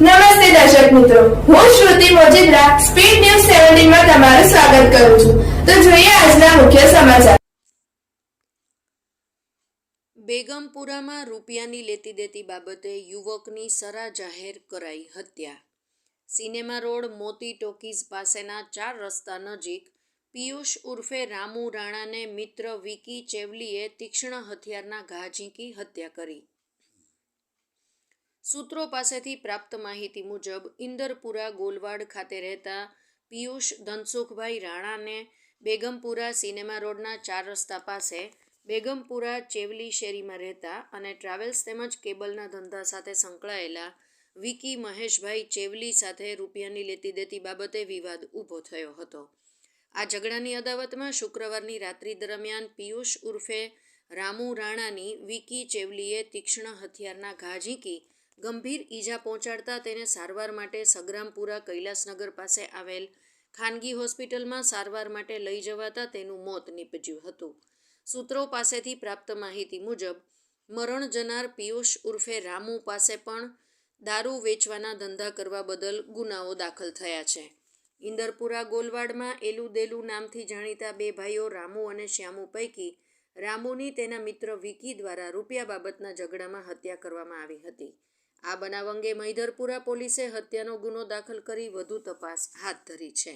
નમસ્તે દર્શક મિત્રો. હું શ્રુતિ મોજીદ્રા સ્પીડ ન્યૂઝ સેવન્ટીનમાં તમારું સ્વાગત કરું છું. તો જોઈએ આજના મુખ્ય સમાચાર. બેગમપુરામાં રૂપિયાની લેતી દેતી બાબતે યુવકની સરા જાહેર કરાઈ હત્યા. સિનેમા રોડ મોતી ટોકીઝ પાસેના ચાર રસ્તા નજીક પિયુષ ઉર્ફે રામુ રાણાને મિત્ર વિકી ચેવલીએ તીક્ષ્ણ હથિયારના ઘા ઝીંકી હત્યા કરી. સૂત્રો પાસેથી પ્રાપ્ત માહિતી મુજબ, ઇન્દરપુરા ગોલવાડ ખાતે રહેતા પિયુષ ધનસુખભાઈ રાણાને બેગમપુરા સિનેમા રોડના ચાર રસ્તા પાસે બેગમપુરા ચેવલી શેરીમાં રહેતા અને ટ્રાવેલ્સ તેમજ કેબલના ધંધા સાથે સંકળાયેલા વિકી મહેશભાઈ ચેવલી સાથે રૂપિયાની લેતી દેતી બાબતે વિવાદ ઊભો થયો હતો. આ ઝઘડાની અદાવતમાં શુક્રવારની રાત્રિ દરમિયાન પિયુષ ઉર્ફે રામુ રાણાની વિકી ચેવલીએ તીક્ષ્ણ હથિયારના ઘા ઝીંકી ગંભીર ઈજા પહોંચાડતા તેને સારવાર માટે સગ્રામપુરા કૈલાસનગર પાસે આવેલ ખાનગી હોસ્પિટલમાં સારવાર માટે લઈ જવાતા તેનું મોત નીપજ્યું હતું. સૂત્રો પાસેથી પ્રાપ્ત માહિતી મુજબ, મરણ જનાર પિયુષ ઉર્ફે રામુ પાસે પણ દારૂ વેચવાના ધંધા કરવા બદલ ગુનાઓ દાખલ થયા છે. ઇન્દરપુરા ગોલવાડમાં એલુદેલુ નામથી જાણીતા બે ભાઈઓ રામુ અને શ્યામુ પૈકી રામુની તેના મિત્ર વિકી દ્વારા રૂપિયા બાબતના ઝઘડામાં હત્યા કરવામાં આવી હતી. આ બનાવ અંગે મૈધરપુરા પોલીસે હત્યાનો ગુનો દાખલ કરી વધુ તપાસ હાથ ધરી છે.